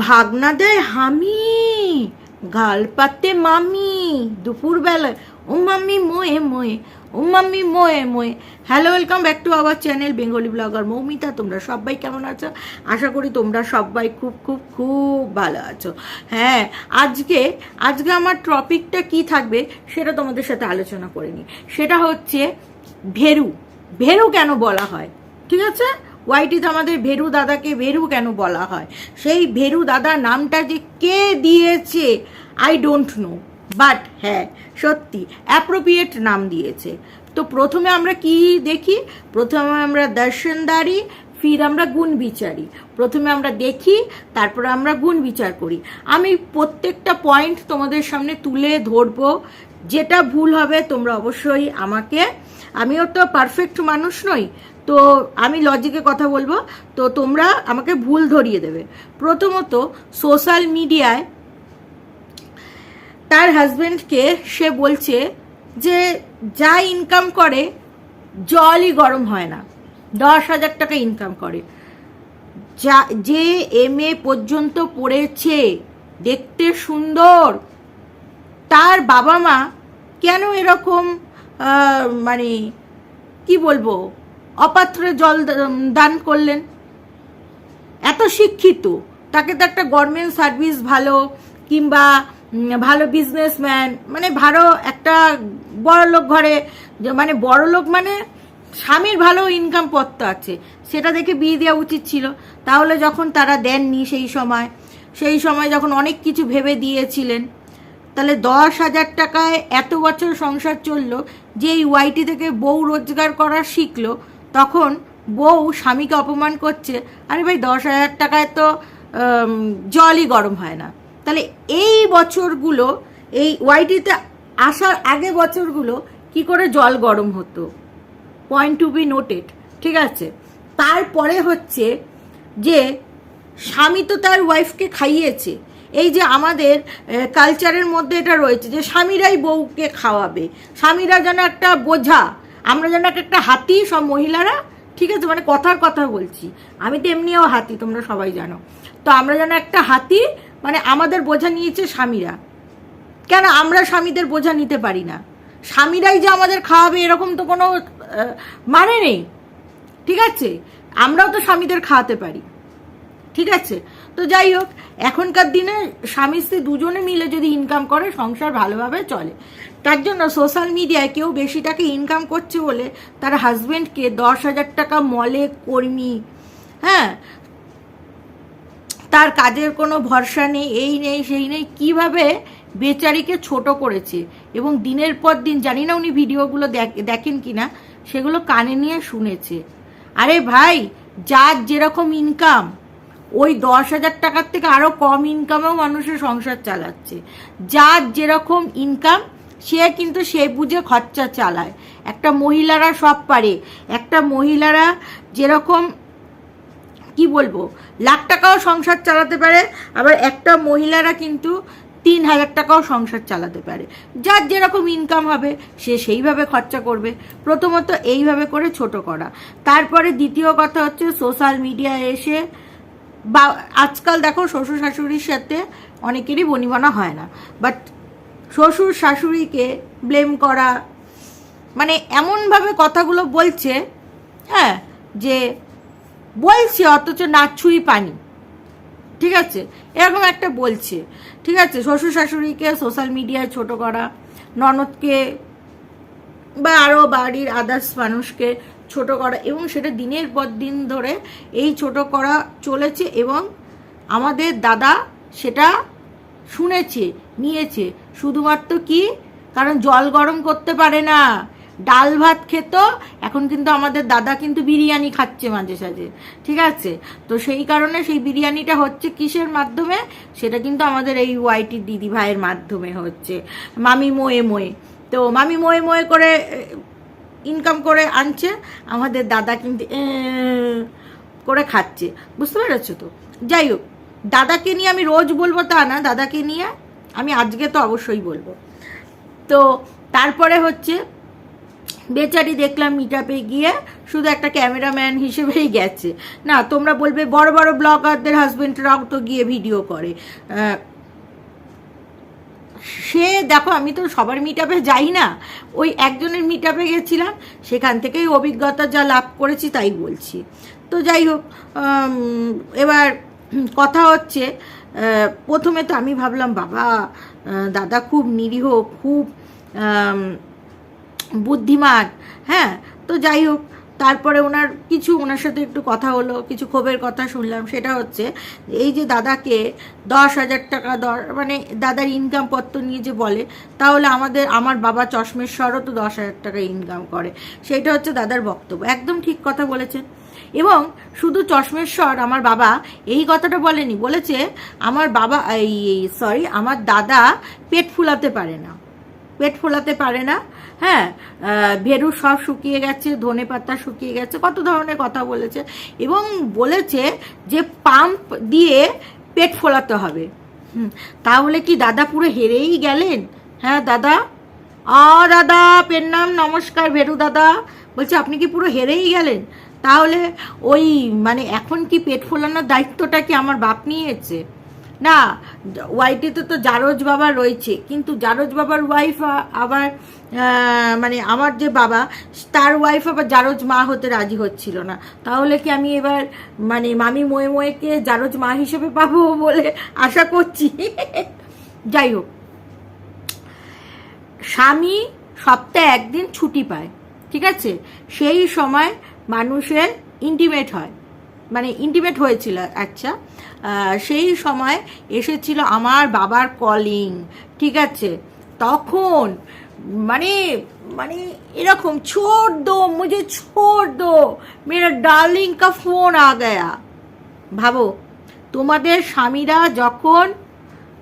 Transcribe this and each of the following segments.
ভাগনা দেয় হামি, গাল পাতে মামি দুপুরবেলা ও মাম্মি মোয়ে মোয়ে, ও মাম্মি মোয়ে মোয়ে। Hello welcome back to our channel Bengali blogger Moumita তোমরা সবাই কেমন আছো? আশা করি তোমরা সবাই খুব খুব খুব ভালো আছো। হ্যাঁ আজকে আজকে আমার টপিকটা কি থাকবে সেটা তোমাদের সাথে আলোচনা করে নিই সেটা হচ্ছে ভেরু। ভেরু কেন বলা হয়? ঠিক আছে? ওয়াইটিতে আমাদের ভেরু দাদাকে ভেরু কেন বলা হয়? সেই ভেরু দাদা নামটা যে কে দিয়েছে আই ডোন্ট নো বাট হ্যাঁ সত্যি অ্যাপ্রোপ্রিয়েট নাম দিয়েছে। তো প্রথমে আমরা কি দেখি? প্রথমে আমরা দর্শনদারি, ফির আমরা গুণ বিচারি। প্রথমে আমরা দেখি, তারপরে আমরা গুণ বিচার করি। আমি প্রত্যেকটা পয়েন্ট তোমাদের সামনে তুলে ধরবো। যেটা ভুল হবে তোমরা অবশ্যই আমাকে আমিও তো পারফেক্ট মানুষ নই। তো আমি লজিকে কথা বলব। তো তোমরা আমাকে ভুল ধরিয়ে দেবে। প্রথমত সোশ্যাল মিডিয়ায় তার হাজব্যান্ডকে সে বলছে যে, যা ইনকাম করে জলই গরম হয় না। দশ হাজার টাকা ইনকাম করে। যা, যে এম এ পর্যন্ত পড়েছে, দেখতে সুন্দর, তার বাবা মা কেন এরকম? মানে কি বলব, অপাত্রে জল দান করলেন। এত শিক্ষিত, তাকে তো একটা গভর্নমেন্ট সার্ভিস ভালো, কিংবা ভালো বিজনেসম্যান মানে ভালো একটা বড়লোক ঘরে মানে বড়লোক মানে স্বামীর ভালো ইনকাম পথ আছে, সেটা দেখে বিয়ে দেওয়া উচিত ছিল। তাহলে যখন তারা দেননি সেই সময় সেই সময় যখন অনেক কিছু ভেবে দিয়েছিলেন, তাহলে দশ হাজার টাকায় এত বছর সংসার চলল যে এই ওয়াইটি থেকে বউ রোজগার করা শিখলো, তখন বউ স্বামীকে অপমান করছে, আরে ভাই, দশ হাজার টাকায় তো জলই গরম হয় না। তাহলে এই বছরগুলো, এই ওয়াইটিতে আসার আগে বছরগুলো কি করে জল গরম হতো? পয়েন্ট টু বি নোটেড ঠিক আছে? তারপরে হচ্ছে যে, স্বামী তো তার ওয়াইফকে খাইয়েছে এই যে আমাদের কালচারের মধ্যে এটা রয়েছে যে স্বামীরাই বউকে খাওয়াবে। স্বামীরা যেন একটা বোঝা, আমরা যেন একটা হাতি সব মহিলারা, ঠিক আছে মানে কথার কথা বলছি। আমি তো এমনিও হাতি, তোমরা সবাই জানো। তো আমরা যেন একটা হাতি মানে আমাদের বোঝা নিয়েছে স্বামীরা। কেন আমরা স্বামীদের বোঝা নিতে পারি না? স্বামীরাই যে আমাদের খাওয়াবে, এরকম তো কোনো মানে নেই। ঠিক আছে? আমরাও তো স্বামীদের খাওয়াতে পারি। ঠিক আছে? তো যাই হোক, এখনকার দিনে স্বামী স্ত্রী দুজনে মিলে যদি ইনকাম করে, সংসার ভালোভাবে চলে। তার জন্য সোশ্যাল মিডিয়ায় কেউ বেশি টাকা ইনকাম করছে বলে তার হাজবেন্ডকে দশ হাজার টাকা মলে কর্মী হ্যাঁ? তার কাজের কোনো ভরসা নেই, এই নেই, সেই নেই, কীভাবে বেচারিকে ছোট করেছে? এবং দিনের পর দিন, জানি না উনি ভিডিওগুলো দেখ- দেখেন কিনা, সেগুলো কানে নিয়ে শুনেছে। আরে ভাই, যার যেরকম ইনকাম ওই দশ হাজার টাকার থেকে আরও কম ইনকামেও মানুষের সংসার চালাচ্ছে। যার যেরকম ইনকাম সে কিন্তু সে বুঝে খরচা চালায়। একটা মহিলারা সব পারে। একটা মহিলারা যেরকম, কি বলব, লাখ টাকাও সংসার চালাতে পারে, আবার একটা মহিলারা কিন্তু তিন হাজার টাকাও সংসার চালাতে পারে। যার যেরকম ইনকাম হবে, সে সেইভাবে খরচা করবে। প্রথমত এইভাবে করে ছোট করা। তারপরে দ্বিতীয় কথা হচ্ছে সোশ্যাল মিডিয়ায় এসে বা আজকাল দেখো শ্বশুর শাশুড়ির সাথে অনেকেরই বনিবনা হয় না বাট শ্বশুর শাশুড়িকে ব্লেম করা মানে এমনভাবে কথাগুলো বলছে হ্যাঁ যে বলছে অথচ নাচুই পানি, ঠিক আছে? এরকম একটা বলছে, ঠিক আছে? শ্বশুর শাশুড়িকে সোশ্যাল মিডিয়ায় ছোট করা, ননদকে বা আরও বাড়ির আদার্স মানুষকে ছোট করা এবং সেটা দিনের পর দিন ধরে এই ছোট করা চলেছে এবং আমাদের দাদা সেটা শুনেছে, নিয়েছে। শুধুমাত্র কি? কারণ জল গরম করতে পারে না। ডাল ভাত খেত, এখন কিন্তু আমাদের দাদা কিন্তু বিরিয়ানি খাচ্ছে মাঝে সাঝে। ঠিক আছে? তো সেই কারণে সেই বিরিয়ানিটা হচ্ছে কিসের মাধ্যমে? সেটা কিন্তু আমাদের এই ওয়াইটি দিদি ভাইয়ের মাধ্যমে হচ্ছে। মামি মোয়ে মোয়ে। তো মামি মোয়ে মোয়ে করে ইনকাম করে আনছে, আমাদের দাদা কিন্তু করে খাচ্ছে। বুঝতে পেরেছ তো? যাই হোক, দাদাকে নিয়ে আমি রোজ বলব তা না, দাদাকে নিয়ে আমি আজকে তো অবশ্যই বলব। তো তারপরে হচ্ছে, বেচারি দেখলাম মিটাপে গিয়ে শুধু একটা ক্যামেরাম্যান হিসেবেই গেছে। না, তোমরা বলবে বড় বড় ব্লগারদের হাজবেন্ডরাও তো গিয়ে ভিডিও করে। সে দেখো, আমি তো সবার মিটাপে যাই না। ওই একজনের মিটাপে গেছিলাম, সেখান থেকেই অভিজ্ঞতা যা লাভ করেছি তাই বলছি। তো যাই হোক এবার কথা হচ্ছে প্রথমে তো আমি ভাবলাম, বাবা দাদা খুব নিরীহ, খুব বুদ্ধিমান হ্যাঁ? তো যাই হোক তারপরে ওনার কিছু, ওনার সাথে একটু কথা হলো, কিছু ক্ষোভের কথা শুনলাম, সেটা হচ্ছে এই যে দাদাকে দশ হাজার টাকা দর মানে দাদার ইনকাম পত্র নিয়ে যে বলে, তাহলে আমাদের, আমার বাবা চশমেশ্বরও তো দশ হাজার টাকা ইনকাম করে। সেইটা হচ্ছে দাদার বক্তব্য। একদম ঠিক কথা বলেছেন। এবং শুধু চশমেশ্বর আমার বাবা এই কথাটা বলেনি, বলেছে আমার বাবা, এই সরি আমার দাদা পেট ফুলাতে পারে না। পেট ফোলাতে পারে না হ্যাঁ ভেরু সব শুকিয়ে গেছে ধনে পাতা শুকিয়ে গেছে কত ধরনের কথা বলেছে এবং বলেছে যে পাম্প দিয়ে পেট ফোলাতে হবে। হুম, তাহলে কি দাদা পুরো হেরেই গেলেন? হ্যাঁ দাদা? আ দাদা পেন নাম নমস্কার ভেরু দাদা। বলছে আপনি কি পুরো হেরেই গেলেন? তাহলে ওই মানে এখন কি পেট ফোলানোর দায়িত্বটা কি আমার বাপ নিয়েছে? না ওয়াইটিতে তো জারজ বাবা রয়েছে, কিন্তু জারজ বাবার ওয়াইফ আবার মানে আমার যে বাবা, তার ওয়াইফ আবার জারজ মা হতে রাজি হচ্ছিল না। তাহলে কি আমি এবার মানে মামি ময়ে ময়েকে জারজ মা হিসেবে পাবো বলে আশা করছি? যাই হোক। স্বামী সপ্তাহে একদিন ছুটি পায়, ঠিক আছে? সেই সময় মানুষের ইন্টিমেট হয়। মানে ইন্টিমেট হয়েছিল আচ্ছা সেই সময় এসেছিল আমার বাবার কলিং ঠিক আছে? তখন মানে মানে এরকম ছোট দো মুঝে ছোট দো মেরা ডার্লিং কা ফোন আ গয়া। ভাবো, তোমাদের স্বামীরা যখন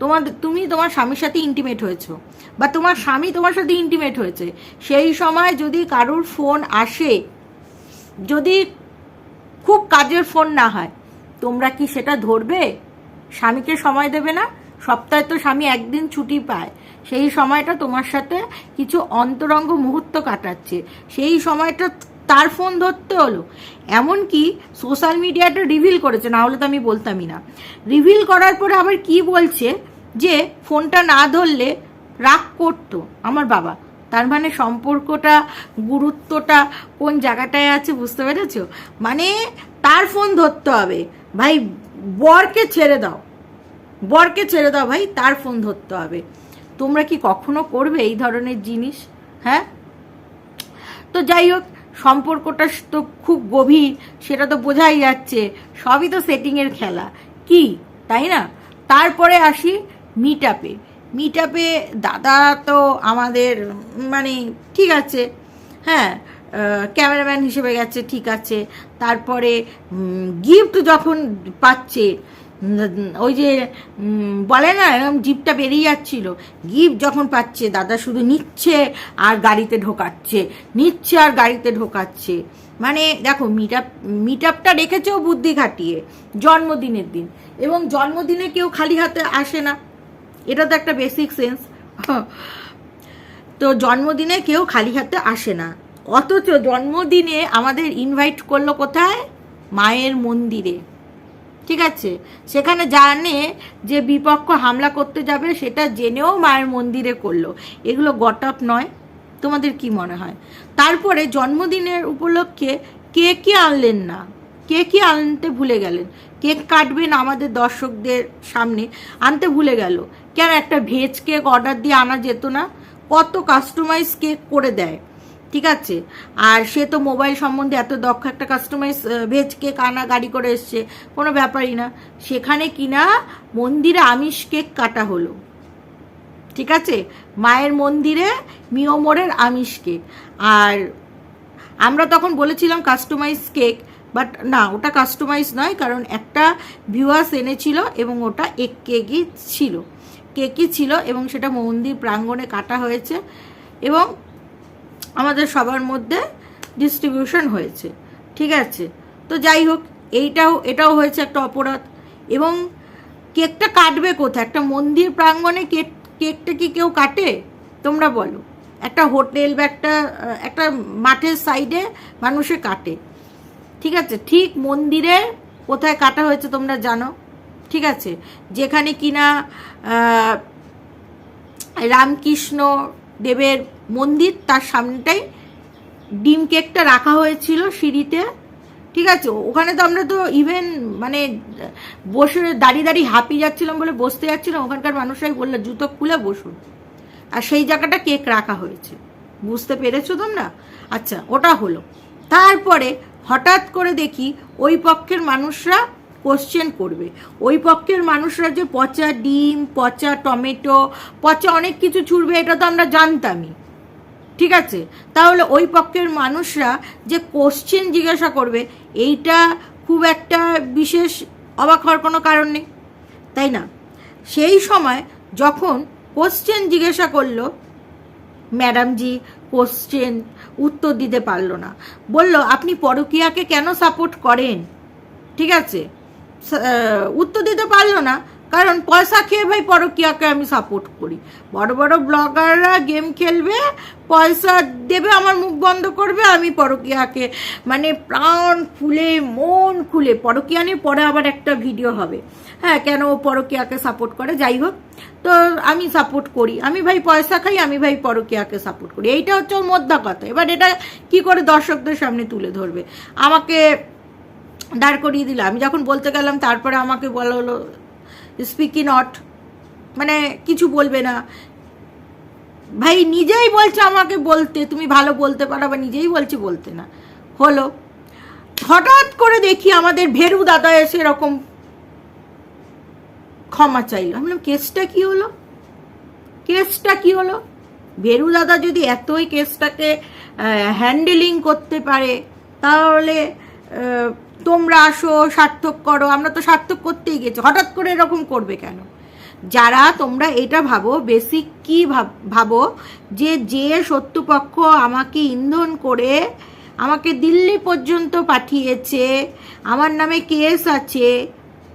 তোমাদের তুমি তোমার স্বামীর সাথে ইন্টিমেট হয়েছো বা তোমার স্বামী তোমার সাথে ইন্টিমেট হয়েছে, সেই সময় যদি কারোর ফোন আসে, যদি খুব কাজের ফোন না হয়। তোমরা কি সেটা ধরবে? স্বামীকে সময় দেবে না? সপ্তাহে তো স্বামী একদিন ছুটি পায়। সেই সময়টা তোমার সাথে কিছু অন্তরঙ্গ মুহূর্ত কাটাচ্ছে। সেই সময়টা তার ফোন ধরতে হলো। এমনকি সোশ্যাল মিডিয়াটা রিভিল করেছে, না হলে তো আমি বলতামই না। রিভিল করার পরে আবার কি বলছে? যে ফোনটা না ধরলে রাগ করতো আমার বাবা। তার মানে সম্পর্কটা, গুরুত্বটা কোন জায়গাটায় আছে বুঝতে পেরেছ? মানে তার ফোন ধরতে হবে। ভাই, বরকে ছেড়ে দাও। বরকে ছেড়ে দাও ভাই, তার ফোন ধরতে হবে। তোমরা কি কখনো করবে এই ধরনের জিনিস? হ্যাঁ? তো যাই হোক, সম্পর্কটা তো খুব গভীর, সেটা তো বোঝাই যাচ্ছে। সবই তো সেটিংয়ের খেলা। কি? তাই না? তারপরে আসি মিট আপে মিট আপে দাদা তো আমাদের মানে ঠিক আছে হ্যাঁ ক্যামেরাম্যান হিসেবে গেছে, ঠিক আছে। তারপরে গিফট যখন পাচ্ছে ওই যে বলে না এরকম জিপটা বেরিয়ে যাচ্ছিল গিফট যখন পাচ্ছে, দাদা শুধু নিচ্ছে আর গাড়িতে ঢোকাচ্ছে, নিচ্ছে আর গাড়িতে ঢোকাচ্ছে। মানে দেখো মিট আপ মিট আপটা রেখেছেও বুদ্ধি খাটিয়ে, জন্মদিনের দিন। এবং জন্মদিনে কেউ খালি হাতে আসে না। এটা তো একটা বেসিক সেন্স তো জন্মদিনে কেউ খালি হাতে আসে না। অথচ জন্মদিনে আমাদের ইনভাইট করল কোথায়? মায়ের মন্দিরে। ঠিক আছে? সেখানে জানে যে বিপক্ষ হামলা করতে যাবে, সেটা জেনেও মায়ের মন্দিরে করল। এগুলো গটপ নয়। তোমাদের কি মনে হয়? তারপরে জন্মদিনের উপলক্ষে কে কে আনলেন না? কেকই আনতে ভুলে গেলেন? কেক কাটবেন আমাদের দর্শকদের সামনে, আনতে ভুলে গেল। কেন একটা ভেজ কেক অর্ডার দিয়ে আনা যেত না? কত কাস্টমাইজ কেক করে দেয়, ঠিক আছে? আর সে তো মোবাইল সম্বন্ধে এত দক্ষ একটা কাস্টমাইজ ভেজ কেক আনা, গাড়ি করে এসছে, কোনো ব্যাপারই না। সেখানে কিনা মন্দিরে আমিষ কেক কাটা হলো, ঠিক আছে? মায়ের মন্দিরে মিয়মোরের আমিষ কেক। আর আমরা তখন বলেছিলাম কাস্টমাইজ কেক বাট না, ওটা কাস্টমাইজ নয়, কারণ একটা ভিউয়ার্স এনেছিল এবং ওটা এক কেকই ছিল। কেকই ছিল এবং সেটা মন্দির প্রাঙ্গণে কাটা হয়েছে এবং আমাদের সবার মধ্যে ডিস্ট্রিবিউশন হয়েছে, ঠিক আছে? তো যাই হোক, এইটাও, এটাও হয়েছে একটা অপরাধ। এবং কেকটা কাটবে কোথায়? একটা মন্দির প্রাঙ্গণে কেক, কেকটা কি কেউ কাটে? তোমরা বলো। একটা হোটেল বা একটা একটা মাঠের সাইডে মানুষে কাটে। ঠিক আছে? ঠিক মন্দিরে কোথায় কাটা হয়েছে তোমরা জানো। ঠিক আছে? যেখানে কিনা রামকৃষ্ণ দেবের মন্দির, তার সামনেটাই ডিম কেকটা রাখা হয়েছিল সিঁড়িতে। ঠিক আছে? ওখানে তো আমরা তো ইভেন মানে বসে দাঁড়িয়ে দাঁড়িয়ে হাঁপিয়ে যাচ্ছিলাম বলে বসতে যাচ্ছিলাম। ওখানকার মানুষরাই বলল, জুতো খুলে বসুন। আর সেই জায়গাটা কেক রাখা হয়েছে। বুঝতে পেরেছ তোমরা? আচ্ছা ওটা হলো। তারপরে হঠাৎ করে দেখি ওই পক্ষের মানুষরা কোশ্চেন করবে। ওই পক্ষের মানুষরা যে পচা ডিম, পচা টমেটো, পচা অনেক কিছু ছুড়বে, এটা তো আমরা জানতামই। ঠিক আছে? তাহলে ওই পক্ষের মানুষরা যে কোশ্চেন জিজ্ঞাসা করবে, এইটা খুব একটা বিশেষ অবাক হওয়ার কোনো কারণ নেই। তাই না? সেই সময় যখন কোশ্চেন জিজ্ঞাসা করল ম্যাডামজি কোশ্চেন উত্তর দিতে পারল না। বলল, আপনি পরকিয়াকে কেন সাপোর্ট করেন? ঠিক আছে? উত্তর দিতে পারল না। কারণ পয়সা খেয়ে ভাই পরকীয়াকে আমি সাপোর্ট করি। বড় বড় ব্লগাররা গেম খেলবে, পয়সা দেবে, আমার মুখ বন্ধ করবে, আমি পরকীয়াকে মানে প্রাণ খুলে, মন খুলে, পরকীয়া নিয়ে পরে আবার একটা ভিডিও হবে। হ্যাঁ কেন ও পরকীয়াকে সাপোর্ট করে? যাই হোক, তো আমি সাপোর্ট করি। আমি ভাই পয়সা খাই, আমি ভাই পরকীয়াকে সাপোর্ট করি। এইটা হচ্ছে ওর মোদ্দা কথা। এবার এটা কি করে দর্শকদের সামনে তুলে ধরবে? আমাকে দাঁড় করিয়ে দিল। আমি যখন বলতে গেলাম, তারপরে আমাকে বলা হলো স্পিকি নট মানে কিছু বলবে না। ভাই, নিজেই বলছে আমাকে বলতে। তুমি ভালো বলতে পারো বা নিজেই বলছে বলতে না। হলো। হঠাৎ করে দেখি আমাদের ভেরু দাদা এসে এরকম ক্ষমা চাইলো। আমি বললাম, কেসটা কি হলো? কেসটা কি হলো? ভেরু দাদা যদি এতই কেসটাকে হ্যান্ডেলিং করতে পারে, তাহলে তোমরা আসো, সার্থক করো, আমরা তো সার্থক করতেই গেছি। হঠাৎ করে এরকম করবে কেন? যারা তোমরা এটা ভাবো বেসিক কি ভাব- যে যে শত্রুপক্ষ আমাকে ইন্ধন করে আমাকে দিল্লি পর্যন্ত পাঠিয়েছে, আমার নামে কেস আছে,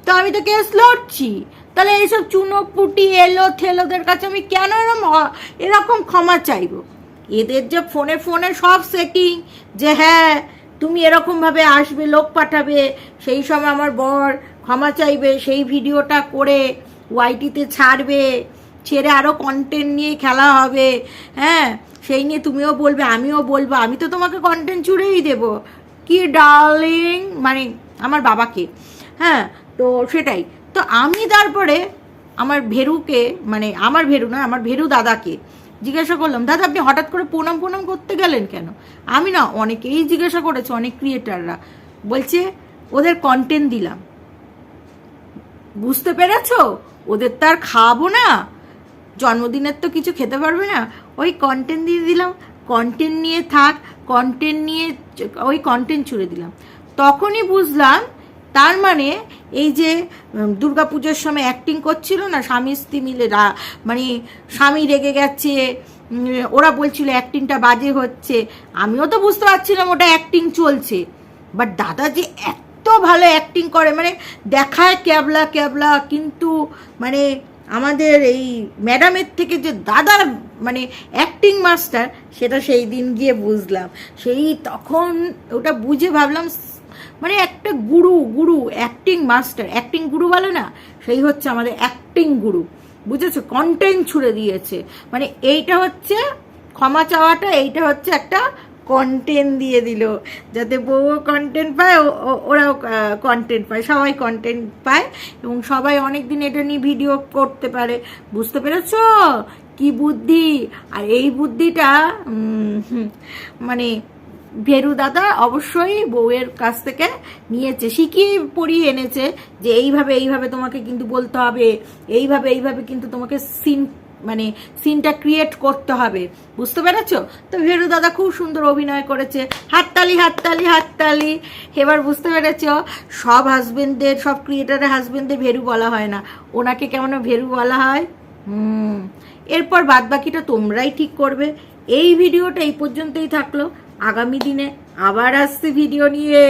তো আমি তো কেস লড়ছি। তাহলে এইসব চুনো চুনোপুটি এলো, ঠেলোদের কাছে আমি কেন এরম অ- এরকম ক্ষমা চাইব? এদের যে ফোনে ফোনে সব সেটিং যে হ্যাঁ তুমি এরকমভাবে আসবে, লোক পাঠাবে, সেই সময় আমার বর ক্ষমা চাইবে, সেই ভিডিওটা করে ওয়াইটিতে ছাড়বে, ছেড়ে আরও কন্টেন্ট নিয়ে খেলা হবে হ্যাঁ? সেই নিয়ে তুমিও বলবে, আমিও বলব, আমি তো তোমাকে কন্টেন্ট জুড়েই দেবো। কি ডার্লিং মানে আমার বাবাকে হ্যাঁ? তো সেটাই। তো আমি তারপরে আমার ভেরুকে মানে আমার ভেরু না আমার ভেরু দাদাকে জিজ্ঞাসা করলাম, দাদা, আপনি হঠাৎ করে প্রণাম প্রণাম করতে গেলেন কেন? আমি না, অনেকেই জিজ্ঞাসা করেছে, অনেক ক্রিয়েটাররা বলছে, ওদের কন্টেন্ট দিলাম। বুঝতে পেরেছ? ওদের তো আর খাওয়াবো না। জন্মদিনের তো কিছু খেতে পারবে না। ওই কন্টেন্ট দিয়ে দিলাম কন্টেন্ট নিয়ে থাক কন্টেন্ট নিয়ে ওই কন্টেন্ট ছুড়ে দিলাম। তখনই বুঝলাম তার মানে এই যে উম, দুর্গাপুজোর সময় অ্যাক্টিং করছিল না স্বামী স্ত্রী মিলে মানে স্বামী রেগে গেছে ওরা বলছিল অ্যাক্টিংটা বাজে হচ্ছে। আমিও তো বুঝতে পারছিলাম ওটা অ্যাক্টিং চলছে। বাট দাদা যে এত ভালো অ্যাক্টিং করে মানে দেখায় ক্যাবলা ক্যাবলা কিন্তু মানে আমাদের এই ম্যাডামের থেকে যে দাদার মানে অ্যাক্টিং মাস্টার সেটা সেই দিন গিয়ে বুঝলাম। সেই তখন ওটা বুঝে ভাবলাম মানে একটা গুরু গুরু অ্যাক্টিং মাস্টার অ্যাক্টিং গুরু বলে না, সেই হচ্ছে আমাদের অ্যাক্টিং গুরু। বুঝেছ? কন্টেন্ট ছুড়ে দিয়েছে। মানে এইটা হচ্ছে ক্ষমা চাওয়াটা, এইটা হচ্ছে একটা কন্টেন্ট দিয়ে দিল। যাতে বউও কন্টেন্ট পায় ওরাও কন্টেন্ট পায়, সবাই কন্টেন্ট পায় এবং সবাই অনেক দিন এটা নিয়ে ভিডিও করতে পারে। বুঝতে পেরেছ? কি বুদ্ধি? আর এই বুদ্ধিটা মানে ভেরু দাদা অবশ্যই বউয়ের কাছ থেকে নিয়েছে। শিখিয়ে পড়িয়ে এনেছে যে এইভাবে এইভাবে তোমাকে কিন্তু বলতে হবে, এইভাবে এইভাবে কিন্তু তোমাকে সিন মানে সিনটা ক্রিয়েট করতে হবে। বুঝতে পেরেছ? তো ভেরু দাদা খুব সুন্দর অভিনয় করেছে। হাততালি হাততালি হাততালি। এবার বুঝতে পেরেছ? সব হাজবেন্ডদের সব ক্রিয়েটারের হাজবেন্ডদের ভেরু বলা হয় না। ওনাকে কেমন ভেরু বলা হয়? হুম। এরপর বাদ বাকিটা তোমরাই ঠিক করবে। এই ভিডিওটা এই পর্যন্তই থাকল। আগামী দিনে আবার আসছি ভিডিও নিয়ে।